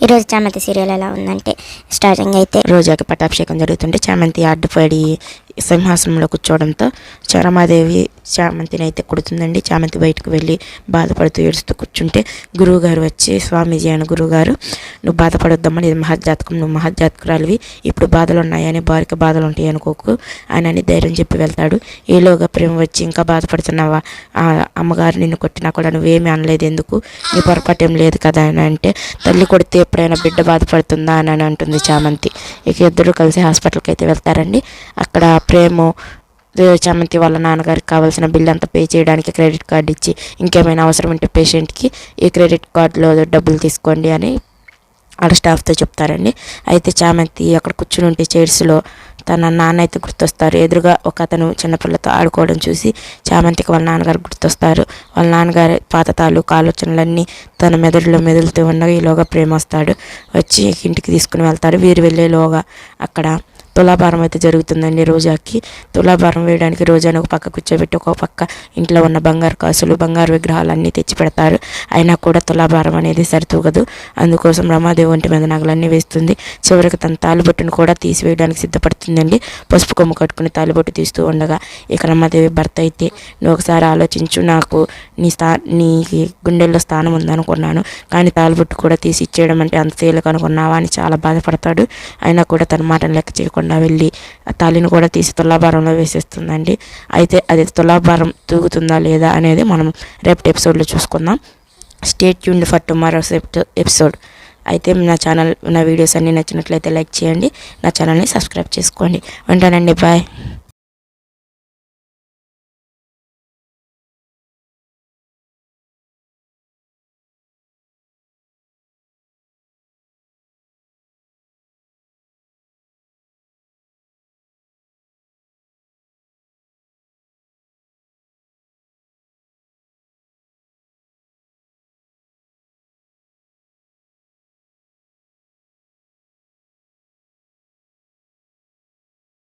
ఈరోజు చామంతి సీరియల్ ఎలా ఉందంటే స్టార్టింగ్ అయితే రోజాకి పట్టాభిషేకం జరుగుతుంటే చామంతి అడ్డుపడి సింహాసనంలో కూర్చోవడంతో చరమాదేవి చామంతిని అయితే కుడుతుందండి. చామంతి బయటకు వెళ్ళి బాధపడుతూ ఏడుస్తూ కూర్చుంటే గురువుగారు వచ్చి స్వామీజీ అని గురువుగారు నువ్వు బాధపడొద్దమ్మా ఇది మహజ్జాతకం నువ్వు మహజ్జాతకురాలివి ఇప్పుడు బాధలు ఉన్నాయని భార్యకి బాధలు ఉంటాయి అనుకోకు. అని అని ధైర్యం చెప్పి వెళ్తాడు. ఈలోగా ప్రేమ వచ్చి ఇంకా బాధపడుతున్నావా? ఆ అమ్మగారు నిన్ను కొట్టినా కూడా నువ్వేమీ అనలేదు ఎందుకు? నీ పొరపాటు ఏం లేదు కదా? అని అంటే తల్లి కొడితే ఎప్పుడైనా బిడ్డ బాధపడుతుందా? అని అని అంటుంది చామంతి. ఇక ఇద్దరు కలిసి హాస్పిటల్కి అయితే వెళ్తారండి. అక్కడ ప్రేమ చామంతి వాళ్ళ నాన్నగారికి కావాల్సిన బిల్ అంతా పే చేయడానికి క్రెడిట్ కార్డు ఇచ్చి ఇంకేమైనా అవసరం ఉంటే పేషెంట్కి ఈ క్రెడిట్ కార్డులో డబ్బులు తీసుకోండి అని ఆడ స్టాఫ్తో చెప్తారండి. అయితే చామంతి అక్కడ కూర్చుని ఉంటే చైర్స్లో తన నాన్న అయితే గుర్తొస్తారు. ఎదురుగా ఒక అతను చిన్నపిల్లతో ఆడుకోవడం చూసి చామంతికి వాళ్ళ నాన్నగారు గుర్తొస్తారు. వాళ్ళ నాన్నగారి పాత తాలూకు ఆలోచనలన్నీ తన మెదడులో మెదులుతూ ఉండగా ఈలోగా ప్రేమ వస్తాడు వచ్చి ఇంటికి తీసుకుని వెళ్తాడు. వీరు వెళ్ళేలోగా అక్కడ తులాభారం అయితే జరుగుతుందండి రోజాకి. తులాభారం వేయడానికి రోజాను ఒక పక్క కూర్చోబెట్టి ఒక పక్క ఇంట్లో ఉన్న బంగారు కాసులు బంగారు విగ్రహాలు అన్నీ తెచ్చి పెడతారు. అయినా కూడా తులాభారం అనేది సరితూగదు. అందుకోసం రమాదేవి ఒంటి మీద నగలన్నీ వేస్తుంది. చివరికి తన తాలిబొట్టును కూడా తీసివేయడానికి సిద్ధపడుతుందండి. పసుపు కొమ్ము కట్టుకుని తాలిబొట్టు తీస్తూ ఉండగా ఇక రమాదేవి భర్త అయితే నువ్వు ఒకసారి ఆలోచించు నాకు నీ స్థా నీ గుండెల్లో స్థానం ఉందనుకున్నాను. కానీ తాలిబొట్టు కూడా తీసి ఇచ్చేయడం అంటే అంత తేలిక అనుకున్నావా? అని చాలా బాధపడతాడు. అయినా కూడా తన మాటను లెక్క చేయకుండా వెళ్ళి. తాళిని కూడా తీసి తులాభారంలో వేసేస్తుందండి. అయితే అది తులాభారం తూగుతుందా లేదా అనేది మనం రేపటి ఎపిసోడ్లో చూసుకుందాం. Stay tuned for tomorrow episode అయితే నా ఛానల్ నా వీడియోస్ అన్నీ నచ్చినట్లయితే లైక్ చేయండి. నా ఛానల్ని సబ్స్క్రైబ్ చేసుకోండి. ఉంటానండి బాయ్.